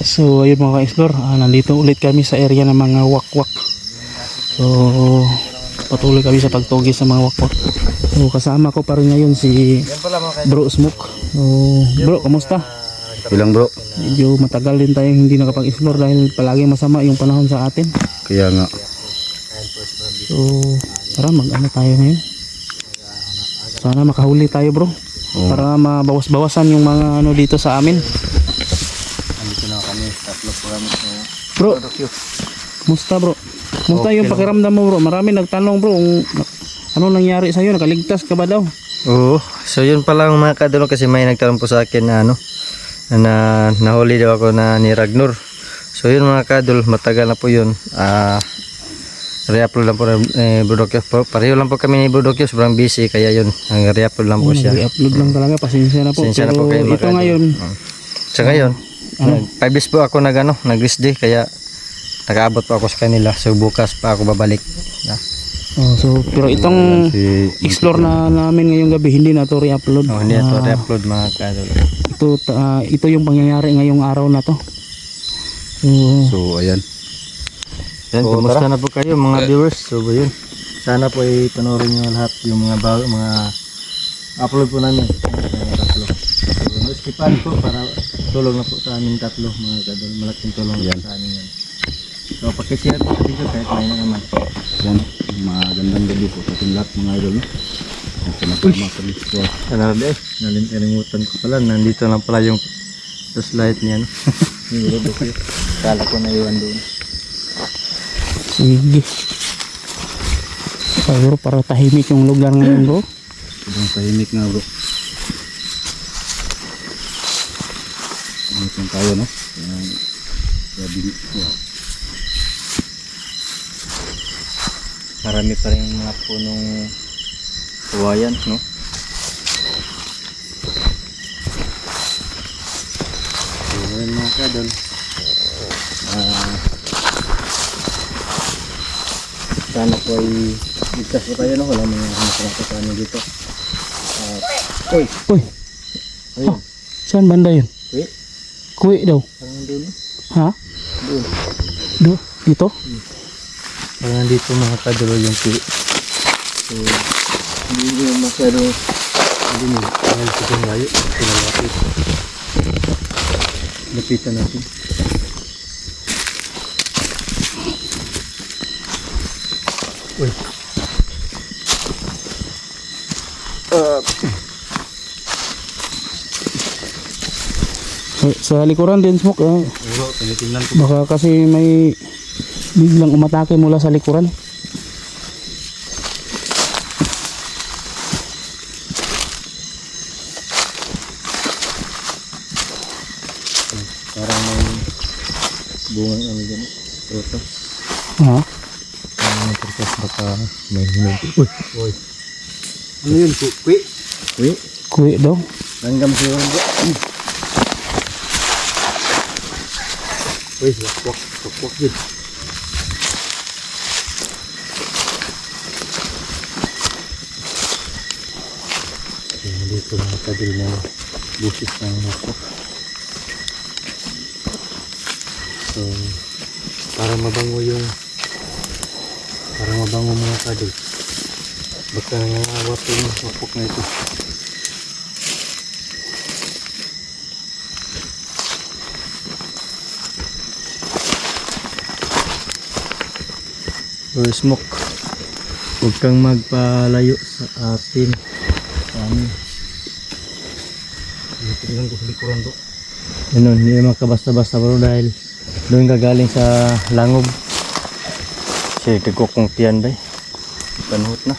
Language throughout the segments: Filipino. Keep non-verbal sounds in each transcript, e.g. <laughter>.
So ayun mga ka-explore, ah, nandito ulit kami sa area ng mga wakwak. So patuloy kami sa pagtugi sa mga wakwak. So kasama ko pa rin ngayon si Bro Smoke. So bro, kamusta? Bilang bro. Medyo matagal din tayong hindi nakapag-explore dahil palagi masama yung panahon sa atin. Kaya nga. So tara mag-ano tayo ngayon. Sana makahuli tayo bro. Oo. Para mabawas-bawasan yung mga ano dito sa amin. Kami. Tatlo po kami. Bro, Musta bro? Musta Okay yung pakiramdam mo bro? Marami nagtanong bro, kung ano nangyari sa'yo? Nakaligtas ka ba daw? Oo. So yun pala ang mga kadulong kasi may nagtanong po sa akin na ano na nahuli daw ako na ni Ragnor. So yun mga kadul, matagal na po yun. Ah re-upload lang po ng eh, Budokyo. Pareho lang po kami ni Budokyo, sobrang busy kaya yun, ang re-upload lang po siya. I-upload lang talaga, pasensya na po. Pasensya na po kayo, mga ito kadol. ngayon, Oo. So ngayon, Ano? 5 days po ako nag ano, nag-rest day kaya nakaabot po ako sa kanila. So bukas pa ako babalik. Yeah. oh, so, pero itong Si explore na namin ngayong gabi, hindi na to re-upload. Oh, hindi na to Ah, re-upload mga kadul. ito, ah, ito yung pangyayari ngayong araw na to. So, So ayan. Yan, So, kumusta na po kayo mga viewers? So, ba yun? Sana po ay panoorin nyo lahat yung mga bago, mga upload po namin. So, no-skipan po para tulong na po sa amin tatlo, mga kadol. Malaking tulong na po sa amin yan. So, pakishare po sa video kahit may na naman. Yan. Magandang gabi po sa ating lahat mga idol. No? Sumasama sa. Ano eh, nalimutan ko pala. Nandito lang pala yung flashlight niyan. <laughs> Kala ko na iwan doon. sige. Siguro para tahimik yung lugar ngayon bro. Sobrang tahimik nga bro. Ano tayo no? Ayan. Sabi wow. Marami pa rin mga punong kawayan, no? Yun mga kadol. Ah, sana po ay ligtas po tayo, no? Wala mga ano dito. Ah, uy! Uy, Ayun. saan banda yun? Kuwi daw. Parang doon? Ha? Doon. Do, dito? Parang nandito mga kadol yung pi. So, hindi nyo masyado dinig. Dahil sobrang layo. Pinalapit. Lapitan natin. Uy. Eh, Sa likuran din smoke. Eh. Bro, tinitingnan ko. Baka kasi may biglang umatake mula sa likuran. Parang may bungang ano dyan. Prutas. Ha? May prutas baka may hinog. Uy. Uy. Ano yun? Kukwi? Uy. Kuwi daw. Langgam siya yung Uy, wakwak. Wakwak din. Yung dito mga kadil na busis ng hukok. So, para mabango yung para mabango mga kadil. Baka nangangawat yung hukok na ito. Or smoke. Huwag kang magpalayo sa atin. Sa amin. Tinitingnan ko sa likuran to. Ganun, hindi naman ka basta-basta bro dahil doon gagaling sa langob. Siya kong tiyan ba Panhut na.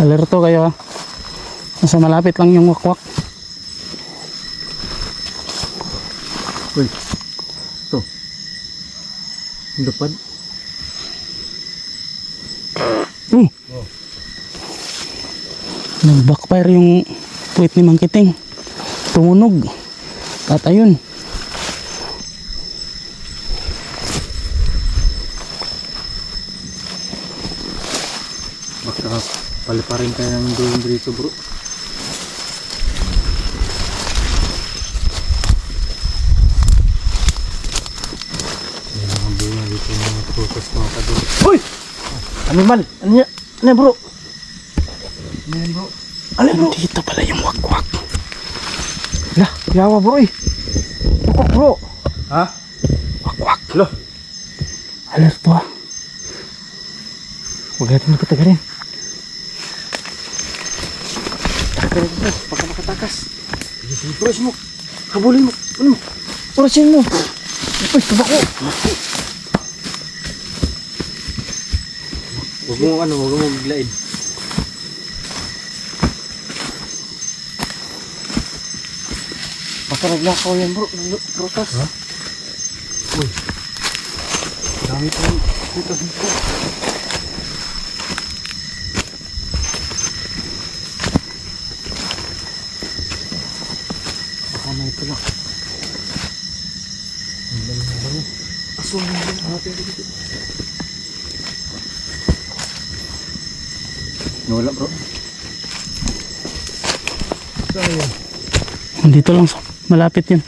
Alerto kayo ha. Nasa malapit lang yung wakwak. Uy. Ito. Lupad. Hmm. Nag-backfire yung puwit ni Mangkiting. Tumunog. At ayun. Baka paliparin tayo ng drone dito bro. Animal. Ano yan? Ano yan, bro? Ano yan, bro? Dito pala yung wakwak. Lah, yawa bro eh. Tukok bro. Ha? Wakwak. Lo. Alerto ah. Huwag natin napatagarin. Takagarin mo, baka makatakas. Sige, sige, bro, mo. Habulin mo. Ano mo? Orasin mo. Uy, tabako. Huwag mo, ano, huwag mo biglain. Baka naglakaw yan bro, ng prutas. Ha? Uy. Dami pa dito dito. Baka may ito lang. Ang dami na dami. Aswang na lang. Hanapin ko dito. Nawala bro. Saan yan? Dito lang. Malapit yun.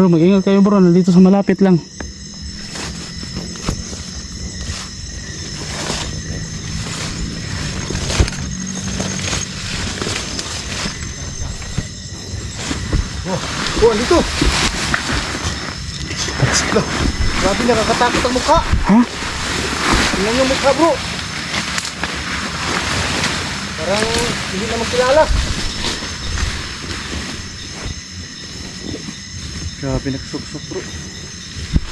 Bro, mag-ingat kayo bro. Nandito sa malapit lang. Oh, andito! Loh, grabe nakakatakot ang mukha. Ha? Tingnan yung mukha bro. Parang hindi na magkilala. Grabe nagsuksok bro.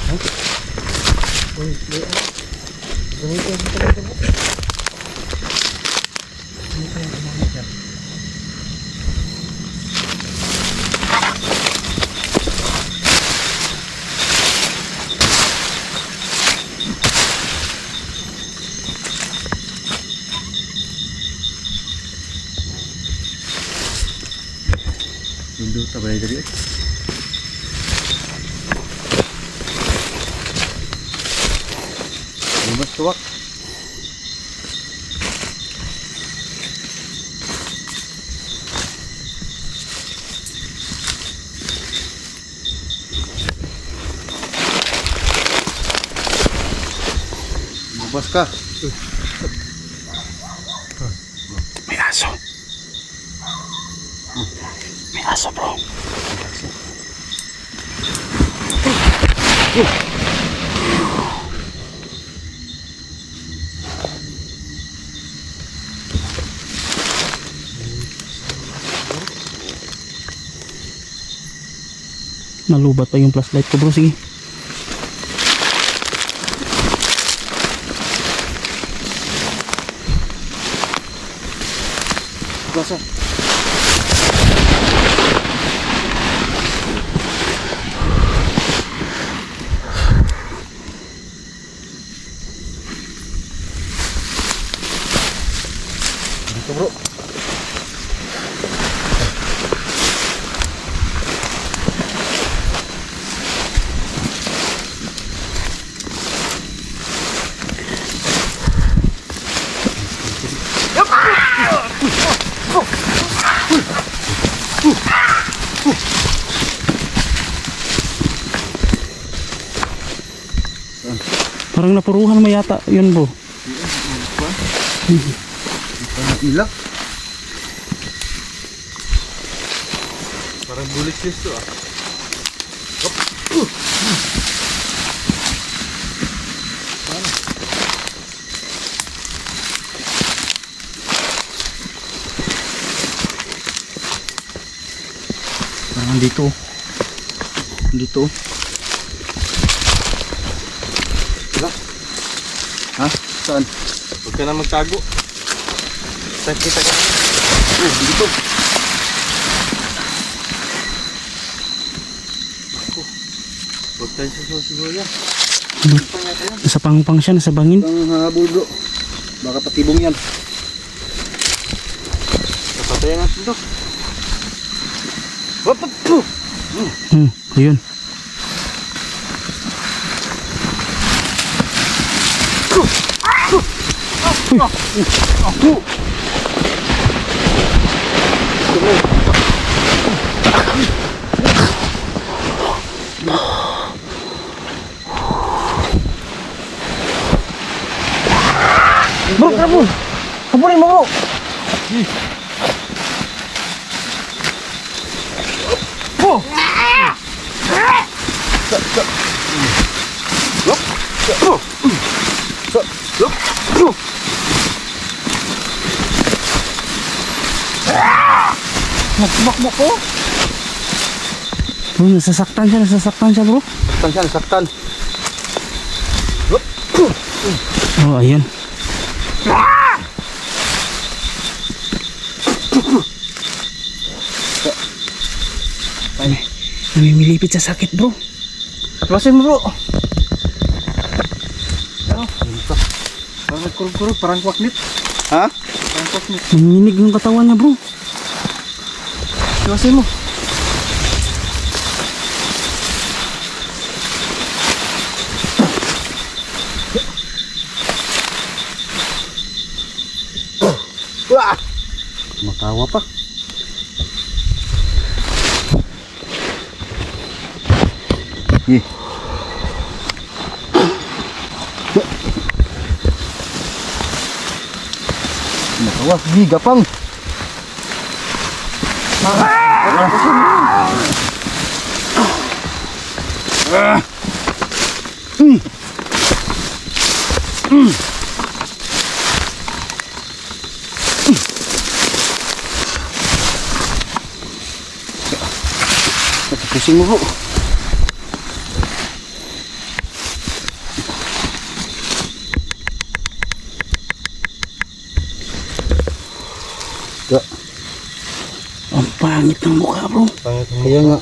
Ha? Uy, may ano? Ganito yung talaga bro. Ganito yung gumamit yan. Indo tabay dari. Tuwak. Lumabas ka. May aso. May aso bro. Nalubat pa yung flashlight ko bro. Sige. Gasa. Dito bro. Parang napuruhan mo yata yun. Anak nila. Parang bulik to ah. Parang dito. Dito. Wala. Ha? Saan? Huwag ka na magtago. Saan kita ka? Oh, dito. Huwag tayo sususiguro yan. Sa pangpang siya, nasa bangin. Ang habol bro. Baka patibong yan. Napatayan natin to. Hmm, ayun. Bro, tara bro. Habulin mo bro. Nagtumakbo ko. Bro, nasasaktan siya, nasasaktan siya bro. Siya. Oh, namimilipit sa sakit bro. Klasin mo bro. Parang nagkurug-kurug, parang kwaknit. Ha? Parang kwaknit. Nanginig yung katawan niya bro. Klasin mo. Matawa pa. Eh. Matawa, giga pang. Pusing mo bro. Pangit ng mukha bro. kaya nga.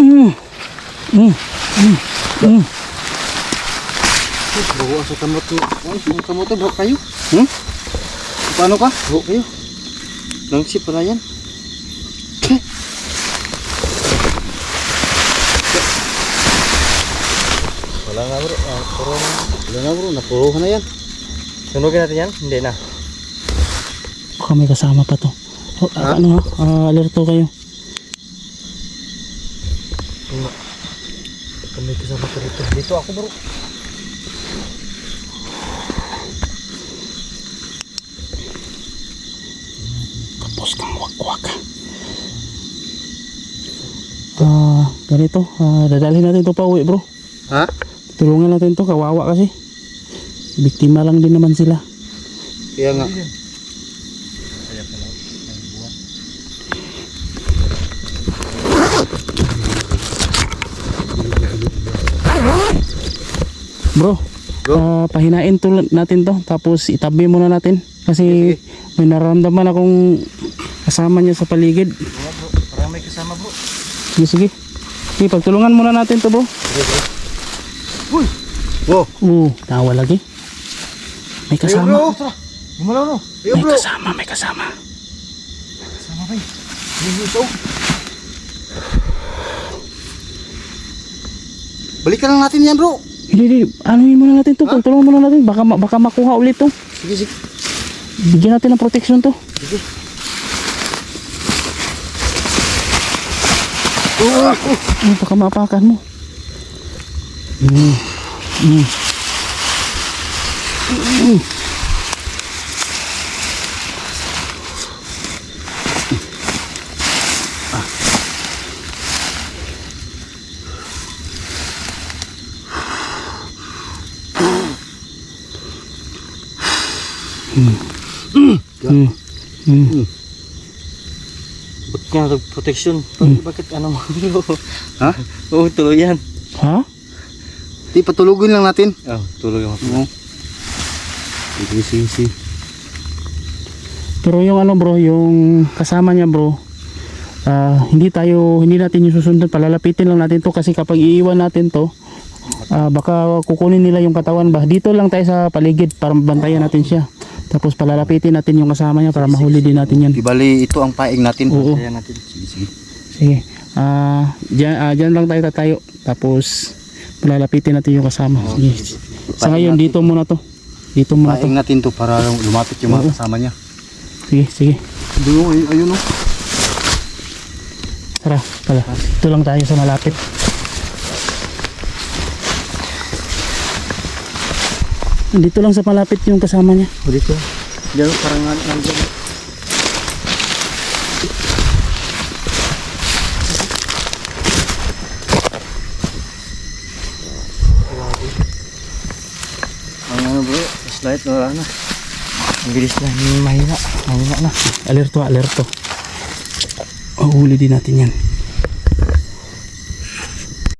Mm. Mm. Mm. Mm. Bawa sa kamot mo. Ay, yung kamot mo, bawa kayo. Hmm? Paano ka? Bawa kayo. Langsi pala yan. Wala nga bro. Ah, puro na. Wala na bro, napuruhan na yan. Sunugin natin yan? Hindi na. Baka may kasama pa to. Oh, ah, ano ha? Ah, alerto kayo. Kami kasama ko dito. Dito ako bro. Kapos kang wakwak. Ah, ganito. Ah, dadalhin natin to pa uwi bro. Ha? Tulungan natin to, kawawa kasi. Biktima lang din naman sila. Kaya nga. Bro, Bro? ah, pahinain to natin to tapos itabi muna natin kasi may nararamdaman akong kasama niya sa paligid. Parang may kasama bro. Sige, sige. Sige, pagtulungan muna natin to bro. Wow. Oo, tawa lagi. May kasama. Gumalaw no. Ayo May bro. kasama, may kasama. Kasama ba Dito. Balikan lang natin yan bro. Hindi, hindi. Anuhin muna natin to. Pagtulungan muna natin. Baka, baka makuha ulit to. Sige, sige. Bigyan natin ng protection to. Sige. Oh, oh. Baka maapakan mo. Mm. Mm. Ba't nga protection? Bakit ano mo? <laughs> Ha? Oo, tuloy yan. Ha? Di patulugin lang natin. Oh, tuloy mo. Oo. Sige. Pero yung ano bro, yung kasama niya bro, ah, hindi tayo, hindi natin yung susundan, palalapitin lang natin to kasi kapag iiwan natin to, ah, baka kukunin nila yung katawan ba. Dito lang tayo sa paligid para bantayan natin siya. Tapos palalapitin natin yung kasama niya para mahuli din natin yan. Di bali, ito ang paing natin. Oo. Natin. Sige, sige. Sige. Ah, diyan, ah, diyan lang tayo tatayo. Tapos palalapitin natin yung kasama. Sige. Sa ngayon dito muna to. Dito muna to. Natin to para lumapit yung mga Oo. kasama niya. Sige, sige. Doon, ayun, ayun oh. Tara, pala. Dito lang tayo sa malapit. Dito lang sa malapit yung kasama niya. O dito. Diyan, parang nan- nandyan. Ang ano bro, slide wala na. Ang bilis na, mahina. Mahina na. Alerto, alerto. Oh, huli din natin yan.